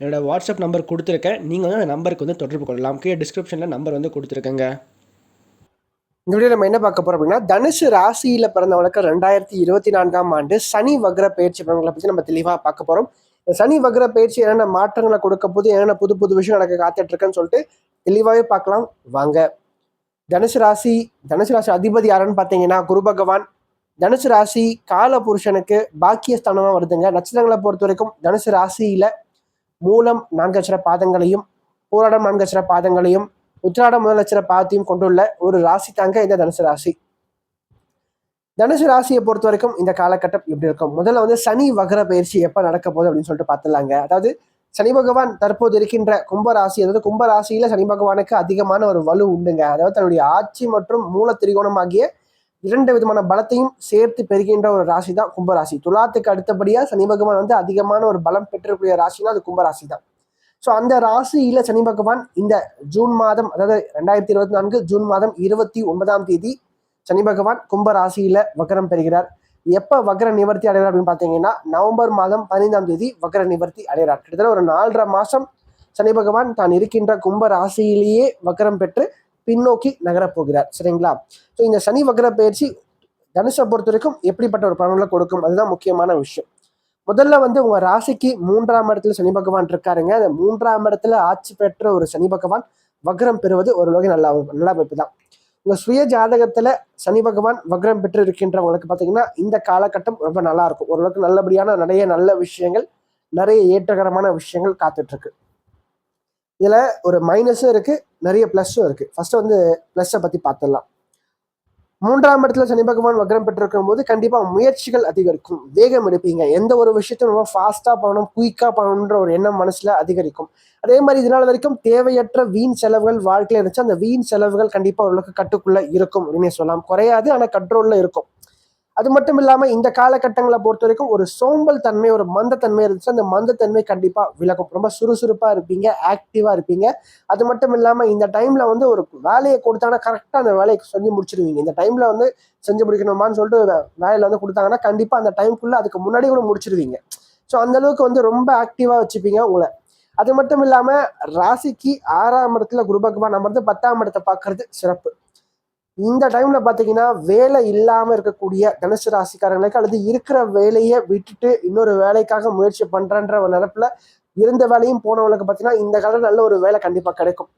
என்னோடய WhatsApp number கொடுத்துருக்கேன். நீங்கள் வந்து அந்த நம்பருக்கு வந்து தொடர்பு கொள்ளலாம். கீழே டிஸ்கிரிப்ஷனில் நம்பர் வந்து கொடுத்துருக்கேங்க. இந்த வீடியோ நம்ம என்ன பார்க்க போறோம் அப்படின்னா தனுசு ராசியில் பிறந்தவங்களுக்கு ரெண்டாயிரத்தி இருபத்தி நான்காம் ஆண்டு சனி வக்ர பயிற்சி பலன்களை பற்றி நம்ம தெளிவாக பார்க்க போகிறோம் இந்த சனி வக்ர பயிற்சி என்னென்ன மாற்றங்களை கொடுக்க போது என்னென்ன புது புது விஷயம் நடக்க காத்துட்டு இருக்குன்னு சொல்லிட்டு தெளிவாகவே பார்க்கலாம். வாங்க. தனுசு ராசி தனுசு ராசி அதிபதி யாருன்னு பார்த்தீங்கன்னா குரு பகவான். தனுசு ராசி கால புருஷனுக்கு பாக்கியஸ்தானமாக வருதுங்க. நட்சத்திரங்களை பொறுத்த வரைக்கும் தனுசு ராசியில் மூலம் நான்கு அச்சர பாதங்களையும் போராடம் நான்கு அச்சர பாதங்களையும் உத்திராடம் முதல் அச்சர பாதத்தையும் கொண்டுள்ள ஒரு ராசி தாங்க இந்த தனுசு ராசி. தனுசு ராசியை பொறுத்த வரைக்கும் இந்த காலகட்டம் எப்படி இருக்கும்? முதல்ல வந்து சனி வகர பயிற்சி எப்போ நடக்க போகுது அப்படின்னு சொல்லிட்டு பார்த்துலாங்க அதாவது சனி பகவான் தற்போது இருக்கின்ற கும்ப ராசி அதாவது கும்ப ராசியில சனி பகவானுக்கு அதிகமான ஒரு வலு உண்டுங்க. அதாவது தன்னுடைய ஆட்சி மற்றும் மூல திரிகோணம் ஆகிய இரண்டு விதமான பலத்தையும் சேர்த்து பெறுகின்ற ஒரு ராசி தான் கும்பராசி. துலாத்துக்கு அடுத்தபடியா சனி பகவான் வந்து அதிகமான ஒரு பலம் பெற்றக்கூடிய ராசினா அது கும்பராசி தான் ஸோ அந்த ராசியில சனி பகவான் இந்த ஜூன் மாதம் அதாவது ரெண்டாயிரத்தி இருபத்தி நான்கு ஜூன் மாதம் இருபத்தி ஒன்பதாம் தேதி சனி பகவான் கும்ப ராசியில வக்கரம் பெறுகிறார். எப்ப வக்கர நிவர்த்தி அடைகிறார் அப்படின்னு பார்த்தீங்கன்னா நவம்பர் மாதம் பதினைந்தாம் தேதி வக்கர நிவர்த்தி அடைகிறார். கிட்டத்தட்ட ஒரு நாலரை மாசம் சனி பகவான் தான் இருக்கின்ற கும்ப ராசியிலேயே வக்கரம் பெற்று பின்னோக்கி நகரப்போகிறார். சரிங்களா? ஸோ இந்த சனி வக்ர பயிற்சி தனுஷை பொறுத்த வரைக்கும் எப்படிப்பட்ட ஒரு பலன்களை கொடுக்கும்? அதுதான் முக்கியமான விஷயம். முதல்ல வந்து உங்க ராசிக்கு மூன்றாம் இடத்துல சனி பகவான் இருக்காருங்க. அந்த மூன்றாம் இடத்துல ஆட்சி பெற்ற ஒரு சனி பகவான் வக்ரம் பெறுவது ஒரு வகை நல்ல நல்ல அமைப்பு தான் உங்க சுய ஜாதகத்துல சனி பகவான் வக்ரம் பெற்று இருக்கின்றவங்களுக்கு பார்த்தீங்கன்னா இந்த காலகட்டம் ரொம்ப நல்லா இருக்கும். ஓரளவுக்கு நல்லபடியான நிறைய நல்ல விஷயங்கள் நிறைய ஏற்றகரமான விஷயங்கள் காத்துட்டு இருக்கு. இதில் ஒரு மைனஸும் இருக்குது நிறைய ப்ளஸ்ஸும் இருக்குது ஃபஸ்ட்டு வந்து ப்ளஸ்ஸை பற்றி பார்த்துடலாம் மூன்றாம் இடத்துல சனி பகவான் வக்ரம் பெற்றிருக்கும் போது கண்டிப்பாக முயற்சிகள் அதிகரிக்கும். வேகம் எடுப்பீங்க. எந்த ஒரு விஷயத்தையும் ரொம்ப ஃபாஸ்ட்டாக பண்ணணும் குயிக்காக பண்ணணுன்ற ஒரு எண்ணம் மனசில் அதிகரிக்கும். அதே மாதிரி இதனால் வரைக்கும் தேவையற்ற வீண் செலவுகள் வாழ்க்கையில் இருந்துச்சு அந்த வீண் செலவுகள் கண்டிப்பாக ஓரளவுக்கு கட்டுக்குள்ளே இருக்கும் அப்படின்னு சொல்லலாம். குறையாது ஆனால் கண்ட்ரோலில் இருக்கும். அது மட்டும் இல்லாம இந்த காலகட்டங்களை பொறுத்த வரைக்கும் ஒரு சோம்பல் தன்மை ஒரு மந்தத்தன்மை இருந்துச்சு அந்த மந்தத்தன்மை கண்டிப்பா விலகும். ரொம்ப சுறுசுறுப்பா இருப்பீங்க ஆக்டிவா இருப்பீங்க. அது மட்டும் இல்லாம இந்த டைம்ல வந்து ஒரு வேலையை கொடுத்தாங்கன்னா கரெக்டா அந்த வேலையை செஞ்சு முடிச்சிருவீங்க. இந்த டைம்ல வந்து செஞ்சு முடிக்கணுமான்னு சொல்லிட்டு வேலையில வந்து கொடுத்தாங்கன்னா கண்டிப்பா அந்த டைம்குள்ள அதுக்கு முன்னாடி கூட முடிச்சிருவீங்க. ஸோ அந்த அளவுக்கு வந்து ரொம்ப ஆக்டிவா வச்சுப்பீங்க உங்களை. அது மட்டும் இல்லாம ராசிக்கு ஆறாம் இடத்துல குரு பகவான் அமர்ந்து பத்தாம் இடத்தை பார்க்கறது சிறப்பு. இந்த டைம்ல பாத்தீங்கன்னா வேலை இல்லாம இருக்கக்கூடிய தனுசு ராசிக்காரங்களுக்கு அல்லது இருக்கிற வேலையை விட்டுட்டு இன்னொரு வேலைக்காக முயற்சி பண்றன்ற ஒரு நினப்புல இருந்த வேலையும் போனவங்களுக்கு பாத்தீங்கன்னா இந்த காலம் நல்ல ஒரு வேலை கண்டிப்பா கிடைக்கும்.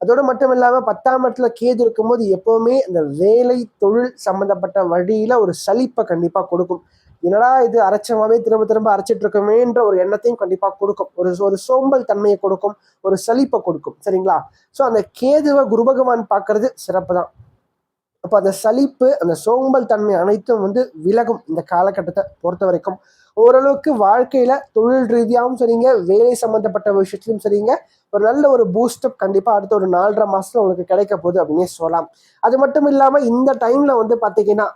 அதோடு மட்டும் இல்லாம பத்தாம் இடத்துல கேது இருக்கும்போது எப்பவுமே இந்த வேலை தொழில் சம்பந்தப்பட்ட வழியில ஒரு சலிப்பை கண்டிப்பா கொடுக்கும். என்னடா இது அரைச்சமாவே திரும்ப திரும்ப அரைச்சிட்டு இருக்கமேன்ற ஒரு எண்ணத்தையும் கண்டிப்பா கொடுக்கும். ஒரு ஒரு சோம்பல் தன்மையை கொடுக்கும் ஒரு சலிப்பை கொடுக்கும். சரிங்களா? ஸோ அந்த கேதுவை குரு பகவான் பார்க்கறது சிறப்பு தான் அப்போ அந்த சலிப்பு அந்த சோம்பல் தன்மை அனைத்தும் வந்து விலகும் இந்த காலகட்டத்தை பொறுத்த வரைக்கும். ஓரளவுக்கு வாழ்க்கையில தொழில் ரீதியாகவும் சரிங்க வேலை சம்பந்தப்பட்ட விஷயத்திலும் சரிங்க ஒரு நல்ல ஒரு பூஸ்டப் கண்டிப்பா அடுத்த ஒரு நாலரை மாசத்துல உங்களுக்கு கிடைக்க போகுது அப்படின்னே சொல்லலாம். அது மட்டும் இல்லாம இந்த டைம்ல வந்து பாத்தீங்கன்னா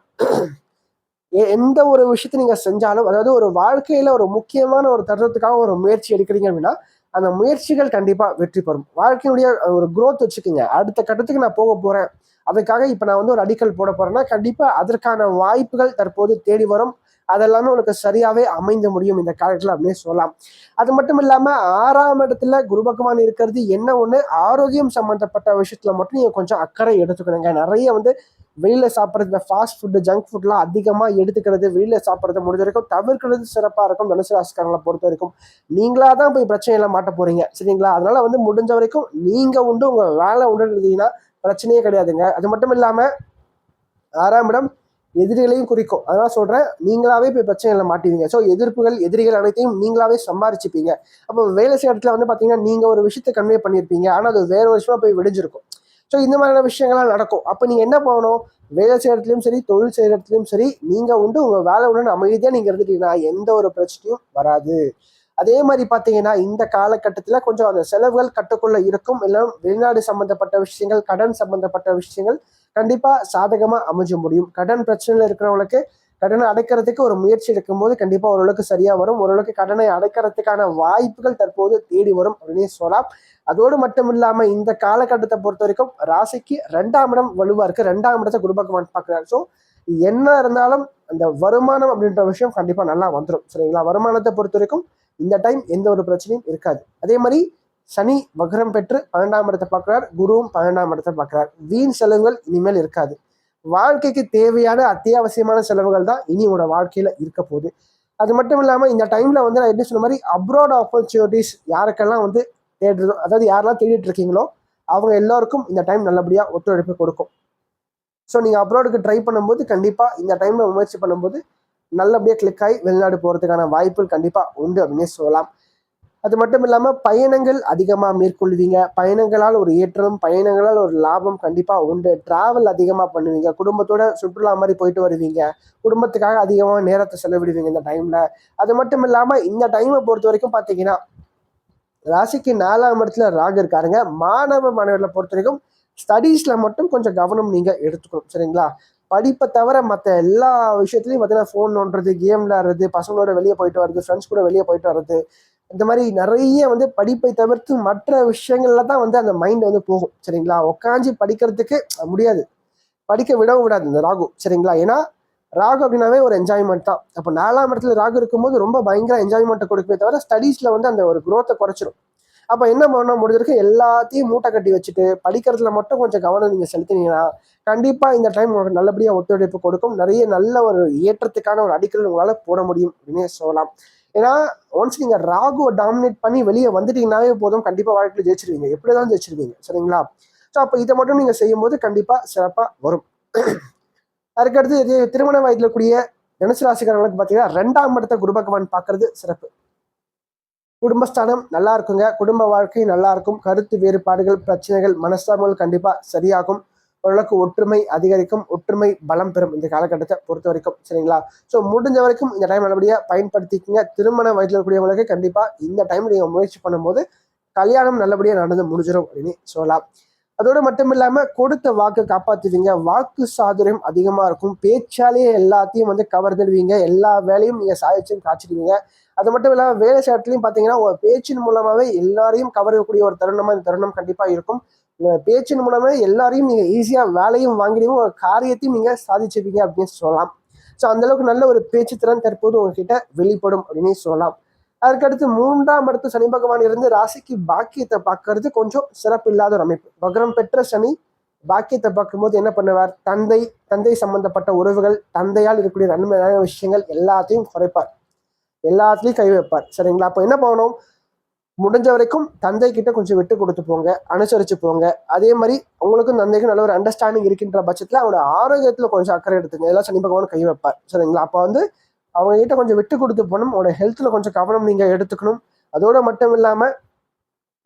எந்த ஒரு விஷயத்தை நீங்க செஞ்சாலும் அதாவது ஒரு வாழ்க்கையில ஒரு முக்கியமான ஒரு தருணத்துக்காக ஒரு முயற்சி எடுக்கிறீங்க அப்படின்னா அந்த முயற்சிகள் கண்டிப்பா வெற்றி பெறும். வாழ்க்கையுடைய ஒரு குரோத் வச்சுக்கோங்க. அடுத்த கட்டத்துக்கு நான் போக போறேன். அதுக்காக இப்போ நான் வந்து ஒரு அடிக்கல் போட போறேன்னா கண்டிப்பாக அதற்கான வாய்ப்புகள் தற்போது தேடி வரும். அதெல்லாமே உனக்கு சரியாவே அமைந்த முடியும் இந்த காலத்தில் அப்படின்னு சொல்லலாம். அது மட்டும் இல்லாம ஆறாம் இடத்துல குரு பகவான் இருக்கிறது என்ன ஒண்ணு? ஆரோக்கியம் சம்பந்தப்பட்ட விஷயத்துல மட்டும் நீங்க கொஞ்சம் அக்கறை எடுத்துக்கணுங்க. நிறைய வந்து வெளியில சாப்பிட்றது இந்த ஃபாஸ்ட் ஃபுட்டு ஜங்க் ஃபுட்லாம் அதிகமா எடுத்துக்கிறது வெளியில சாப்பிட்றது முடிஞ்ச வரைக்கும் தவிர்க்கிறது சிறப்பா இருக்கும். தனுசு ராசிக்காரங்களை பொறுத்த வரைக்கும். நீங்களா தான் போய் பிரச்சனையில மாட்ட போறீங்க. சரிங்களா? அதனால வந்து முடிஞ்ச வரைக்கும் நீங்க உண்டு. உங்க வேலை உண்டு இருந்தீங்கன்னா பிரச்சனையே கிடையாதுங்க. அது மட்டும் இல்லாமல் ஆறாம் இடம் எதிரிகளையும் குறிக்கும். அதனால சொல்றேன் நீங்களாவே போய் பிரச்சனைகளை மாட்டுவீங்க ஸோ எதிர்ப்புகள் எதிரிகள் அனைத்தையும் நீங்களாவே சம்பாரிச்சுப்பீங்க. அப்போ வேலை செய்ய இடத்துல வந்து பார்த்தீங்கன்னா நீங்க ஒரு விஷயத்தை கன்வே பண்ணியிருப்பீங்க. ஆனால் அது வேற ஒரு போய் விடிஞ்சிருக்கும். ஸோ இந்த மாதிரியான விஷயங்கள்லாம் நடக்கும். அப்போ நீங்க என்ன பண்ணணும்? வேலை செய்யற இடத்துலையும் சரி தொழில் செய்கிற இடத்துலையும் சரி நீங்க உண்டு உங்க வேலை உண்டு அமைதியாக நீங்க இருந்துட்டீங்கன்னா எந்த ஒரு பிரச்சனையும் வராது. அதே மாதிரி பார்த்தீங்கன்னா இந்த காலகட்டத்தில் கொஞ்சம் அந்த செலவுகள் கட்டுக்குள்ளே இருக்கும். இல்லை வெளிநாடு சம்பந்தப்பட்ட விஷயங்கள் கடன் சம்பந்தப்பட்ட விஷயங்கள் கண்டிப்பாக சாதகமாக அமைஞ்ச முடியும். கடன் பிரச்சனையில் இருக்கிறவங்களுக்கு கடனை அடைக்கிறதுக்கு ஒரு முயற்சி எடுக்கும்போது கண்டிப்பாக ஓரளவுக்கு சரியாக வரும். ஓரளவுக்கு கடனை அடைக்கிறதுக்கான வாய்ப்புகள் தற்போது தேடி வரும் அப்படின்னு சொல்லலாம். அதோடு மட்டும் இல்லாமல் இந்த காலகட்டத்தை பொறுத்த வரைக்கும் ராசிக்கு ரெண்டாம் இடம் வலுவாக இருக்குது ரெண்டாம் இடத்தை குரு பகவான் பார்க்குறாரு. ஸோ என்ன இருந்தாலும் அந்த வருமானம் அப்படின்ற விஷயம் கண்டிப்பாக நல்லா வந்துடும் சரிங்களா? வருமானத்தை பொறுத்த வரைக்கும் இந்த டைம் எந்த ஒரு பிரச்சனையும் இருக்காது. அதே மாதிரி சனி வக்ரம் பெற்று பன்னெண்டாம் இடத்தை பார்க்குறார் குருவும் பன்னெண்டாம் இடத்தை பார்க்குறார். வீண் செலவுகள் இனிமேல் இருக்காது. வாழ்க்கைக்கு தேவையான அத்தியாவசியமான செலவுகள் தான் இனி உங்களோட வாழ்க்கையில் இருக்க போகுது. அது மட்டும் இல்லாமல் இந்த டைமில் வந்து நான் என்ன சொன்ன மாதிரி அப்ராட் ஆப்பர்ச்சுனிட்டிஸ் யாருக்கெல்லாம் வந்து தேடுறதோ அதாவது யாரெல்லாம் தேடிட்டு இருக்கீங்களோ அவங்க எல்லாருக்கும் இந்த டைம் நல்லபடியாக ஒத்துழைப்பு கொடுக்கும். ஸோ நீங்கள் அப்ராடுக்கு ட்ரை பண்ணும்போது கண்டிப்பாக இந்த டைமில் முயற்சி பண்ணும்போது நல்லபடியாக கிளிக் ஆகி வெளிநாடு போகிறதுக்கான வாய்ப்புகள் கண்டிப்பாக உண்டு அப்படின்னே சொல்லலாம். அது மட்டும் இல்லாமல் பயணங்கள் அதிகமாக மேற்கொள்வீங்க. பயணங்களால் ஒரு ஏற்றம் பயணங்களால் ஒரு லாபம் கண்டிப்பாக உண்டு. டிராவல் அதிகமாக பண்ணுவீங்க. குடும்பத்தோட சுற்றுலா மாதிரி போயிட்டு வருவீங்க. குடும்பத்துக்காக அதிகமாக நேரத்தை செலவிடுவீங்க இந்த டைமில் அது மட்டும் இல்லாமல் இந்த டைமை பொறுத்த வரைக்கும் பார்த்தீங்கன்னா ராசிக்கு நாலாம் இடத்துல ராகு இருக்காருங்க. மாணவ மாணவர்களை பொறுத்த வரைக்கும் ஸ்டடீஸில் மட்டும் கொஞ்சம் கவனம் நீங்கள் எடுத்துக்கணும். சரிங்களா? படிப்பை தவிர மற்ற எல்லா விஷயத்துலையும் பார்த்தீங்கன்னா ஃபோன் நோண்டுறது கேம் விளையாடுறது பசங்களோட வெளியே போயிட்டு வர்றது ஃப்ரெண்ட்ஸ் கூட வெளியே போயிட்டு வர்றது இந்த மாதிரி நிறைய வந்து படிப்பை தவிர்த்து மற்ற விஷயங்கள்ல தான் வந்து அந்த மைண்ட் வந்து போகும். சரிங்களா? உட்காந்து படிக்கிறதுக்கு முடியாது. படிக்க விடவும் விடாது இந்த ராகு. சரிங்களா? ஏன்னா ராகு அப்படின்னாவே ஒரு என்ஜாய்மெண்ட் தான். அப்போ நாலாம் இடத்துல ராகு இருக்கும்போது ரொம்ப பயங்கர என்ஜாய்மெண்ட்டை கொடுக்குமே தவிர ஸ்டடீஸில் வந்து அந்த ஒரு குரோத்தை குறைச்சிரும். அப்போ என்ன பண்ண முடிஞ்சிருக்கு எல்லாத்தையும் மூட்டை கட்டி வச்சுட்டு படிக்கிறதுல மட்டும் கொஞ்சம் கவனம் நீங்கள் செலுத்தினீங்கன்னா கண்டிப்பாக இந்த டைம் உங்களுக்கு நல்லபடியாக ஒத்துழைப்பு கொடுக்கும். நிறைய நல்ல ஒரு ஏற்றத்துக்கான ஒரு அடிக்கல் உங்களால் போட முடியும் அப்படின்னே சொல்லலாம். ஏன்னா ஒன்ஸ் நீங்கள் ராகுவை டாமினேட் பண்ணி வெளியே வந்துட்டீங்கன்னாவே போதும். கண்டிப்பாக வாழ்க்கையில் ஜெயிச்சிருவீங்க. எப்படி தான் ஜெயிச்சிருவீங்க? சரிங்களா? ஸோ அப்போ இதை மட்டும் நீங்கள் செய்யும்போது கண்டிப்பாக சிறப்பாக வரும். அதுக்கடுத்து இது திருமண வயதில் கூடிய தனுசு ராசிக்காரங்களுக்கு பார்த்தீங்கன்னா ரெண்டாம் இடத்த குரு பகவான் பார்க்கறது சிறப்பு. குடும்பஸ்தானம் நல்லா இருக்குங்க குடும்ப வாழ்க்கை நல்லா இருக்கும் கருத்து வேறுபாடுகள் பிரச்சனைகள் மனஸ்தாபங்கள் கண்டிப்பாக சரியாகும். ஓரளவுக்கு ஒற்றுமை அதிகரிக்கும். ஒற்றுமை பலம் பெறும் இந்த காலகட்டத்தை பொறுத்த வரைக்கும் சரிங்களா? ஸோ முடிஞ்ச வரைக்கும் இந்த டைம் நல்லபடியாக பயன்படுத்திக்கங்க. திருமண வயதில் இருக்கக்கூடியவங்களுக்கு கண்டிப்பாக இந்த டைம் நீங்கள் முயற்சி பண்ணும்போது கல்யாணம் நல்லபடியாக நடந்து முடிஞ்சிடும் அப்படின்னு சொல்லலாம். அதோடு மட்டும் இல்லாமல் கொடுத்த வாக்கு காப்பாற்றுவீங்க வாக்கு சாதுரியம் அதிகமாக இருக்கும். பேச்சாலேயே எல்லாத்தையும் வந்து கவர்ந்துடுவீங்க எல்லா வேலையும் நீங்கள் சாதிச்சும் காய்ச்சிடுவீங்க. அது மட்டும் இல்லாமல் வேலை இடத்துலையும் பார்த்தீங்கன்னா உங்கள் பேச்சின் மூலமாகவே எல்லாரையும் கவரக்கூடிய ஒரு தருணமாக இந்த தருணம் கண்டிப்பாக இருக்கும். பேச்சின் மூலமே எல்லாரையும் நீங்கள் ஈஸியாக வேலையும் வாங்கிடுவோம் ஒரு காரியத்தையும் நீங்கள் சாதிச்சுப்பீங்க அப்படின்னு சொல்லலாம். ஸோ அந்தளவுக்கு நல்ல ஒரு பேச்சு திறன் தற்போது உங்ககிட்ட வெளிப்படும் அப்படின்னு சொல்லலாம். அதுக்கடுத்து மூன்றாம் இடத்து சனி பகவான் இருந்து ராசிக்கு பாக்கியத்தை பார்க்கறது கொஞ்சம் சிறப்பு இல்லாத ஒரு அமைப்பு. வக்ரம் பெற்ற சனி பாக்கியத்தை பார்க்கும்போது என்ன பண்ணுவார்? தந்தை தந்தை சம்பந்தப்பட்ட உறவுகள் தந்தையால் இருக்கக்கூடிய நன்மையான விஷயங்கள் எல்லாத்தையும் குறைப்பார். எல்லாத்துலேயும் கை வைப்பார். சரிங்களா? அப்போ என்ன பண்ணணும்? முடிஞ்ச வரைக்கும் தந்தை கிட்ட கொஞ்சம் விட்டு கொடுத்து போங்க அனுசரிச்சு போங்க. அதே மாதிரி உங்களுக்கும் தந்தைக்கும் நல்ல ஒரு அண்டர்ஸ்டாண்டிங் இருக்கின்ற பட்சத்தில் அவனோட ஆரோக்கியத்தில் கொஞ்சம் அக்கறை எடுத்துங்க. எல்லாம் சனி பகவான் கை வைப்பார். சரிங்களா? அப்போ வந்து அவங்க கிட்ட கொஞ்சம் விட்டு கொடுத்து போகணும். உங்களோட ஹெல்த்தில் கொஞ்சம் கவனம் நீங்கள் எடுத்துக்கணும். அதோடு மட்டும் இல்லாமல்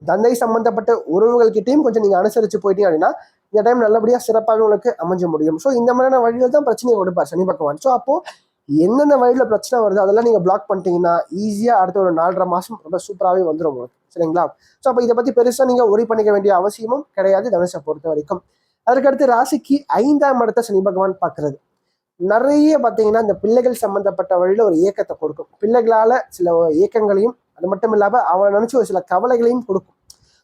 தந்தை சம்மந்தப்பட்ட உறவுகள்கிட்டையும் கொஞ்சம் நீங்கள் அனுசரித்து போயிட்டீங்க அப்படின்னா இந்த டைம் நல்லபடியாக சிறப்பாக உங்களுக்கு அமைஞ்ச முடியும். ஸோ இந்த மாதிரியான வழியில் தான் பிரச்சனையை கொடுப்பார் சனி பகவான். ஸோ அப்போது எந்தெந்த வழியில் பிரச்சனை வருது அதெல்லாம் நீங்கள் பிளாக் பண்ணிட்டீங்கன்னா ஈஸியாக அடுத்த ஒரு நாலரை மாதம் ரொம்ப சூப்பராகவே வந்துடும் உங்களுக்கு. சரிங்களா? ஸோ அப்போ இதை பற்றி பெருசாக நீங்கள் ஒரி பண்ணிக்க வேண்டிய அவசியமும் கிடையாது தனுஷை பொறுத்த வரைக்கும். அதற்கடுத்து ராசிக்கு ஐந்தாம் இடத்த சனி பகவான் பார்க்கறது. நிறைய பார்த்தீங்கன்னா இந்த பிள்ளைகள் சம்பந்தப்பட்ட வழியில் ஒரு இயக்கத்தை கொடுக்கும். பிள்ளைகளால் சில இயக்கங்களையும் அது மட்டும் இல்லாமல் அவனை நினச்சி ஒரு சில கவலைகளையும் கொடுக்கும்.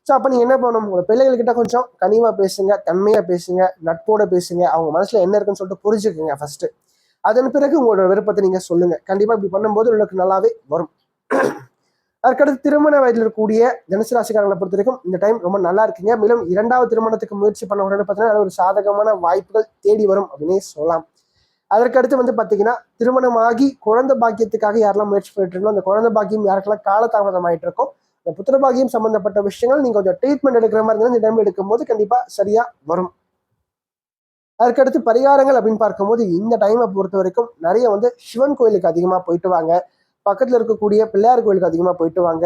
ஸோ அப்போ நீங்கள் என்ன பண்ணணும்? உங்கள் பிள்ளைகள்கிட்ட கொஞ்சம் கனிவாக பேசுங்க தன்மையாக பேசுங்க நட்போட பேசுங்க. அவங்க மனசில் என்ன இருக்குன்னு சொல்லிட்டு புரிஞ்சுக்கோங்க ஃபஸ்ட்டு அதன் பிறகு உங்களோட விருப்பத்தை நீங்கள் சொல்லுங்கள் கண்டிப்பாக இப்படி பண்ணும்போது உங்களுக்கு நல்லாவே வரும். அதுக்கடுத்து திருமண வயதில் இருக்கக்கூடிய தனுசு ராசிக்காரங்களை பொறுத்த வரைக்கும் இந்த டைம் ரொம்ப நல்லா இருக்குங்க. மேலும் இரண்டாவது திருமணத்துக்கு முயற்சி பண்ண உடனே பார்த்தீங்கன்னா ஒரு சாதகமான வாய்ப்புகள் தேடி வரும் அப்படின்னே சொல்லலாம். அதற்கடுத்து வந்து பார்த்தீங்கன்னா திருமணமாகி குழந்தை பாக்கியத்துக்காக யாரெல்லாம் முயற்சி பண்ணிட்டு இருக்கோம் அந்த குழந்தை பாக்கியம் யாருக்கெல்லாம் காலதாமதம் ஆகிட்டு இருக்கோ இந்த புத்திர பாக்கியம் சம்பந்தப்பட்ட விஷயங்கள் நீங்கள் கொஞ்சம் ட்ரீட்மெண்ட் எடுக்கிற மாதிரி இருந்தால் இந்த டைம் எடுக்கும்போது கண்டிப்பாக சரியாக வரும். அதுக்கடுத்து பரிகாரங்கள் அப்படின்னு பார்க்கும்போது இந்த டைமை பொறுத்த வரைக்கும் நிறைய வந்து சிவன் கோயிலுக்கு அதிகமாக போயிட்டு வாங்க. பக்கத்தில் இருக்கக்கூடிய பிள்ளையார் கோயிலுக்கு அதிகமாக போயிட்டு வாங்க.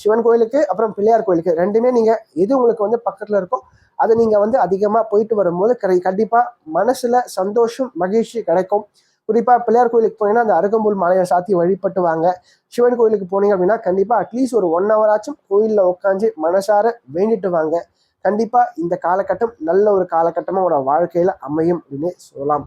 சிவன் கோயிலுக்கு அப்புறம் பிள்ளையார் கோயிலுக்கு ரெண்டுமே நீங்கள் எது உங்களுக்கு வந்து பக்கத்தில் இருக்கோ அதை நீங்கள் வந்து அதிகமாக போயிட்டு வரும்போது கரை கண்டிப்பாக மனசில் சந்தோஷம் மகிழ்ச்சி கிடைக்கும். குறிப்பாக பிள்ளையார் கோயிலுக்கு போனீங்கன்னா அந்த அருகம்புல் மலையை சாத்தி வழிபட்டு வாங்க. சிவன் கோயிலுக்கு போனீங்க அப்படின்னா கண்டிப்பாக அட்லீஸ்ட் ஒரு ஒன் ஹவர் ஆச்சும் கோயிலில் உட்காந்து மனசார வேண்டிட்டு வாங்க. கண்டிப்பாக இந்த காலகட்டம் நல்ல ஒரு காலகட்டமாக உங்களோட வாழ்க்கையில் அமையும் அப்படின்னு சொல்லலாம்.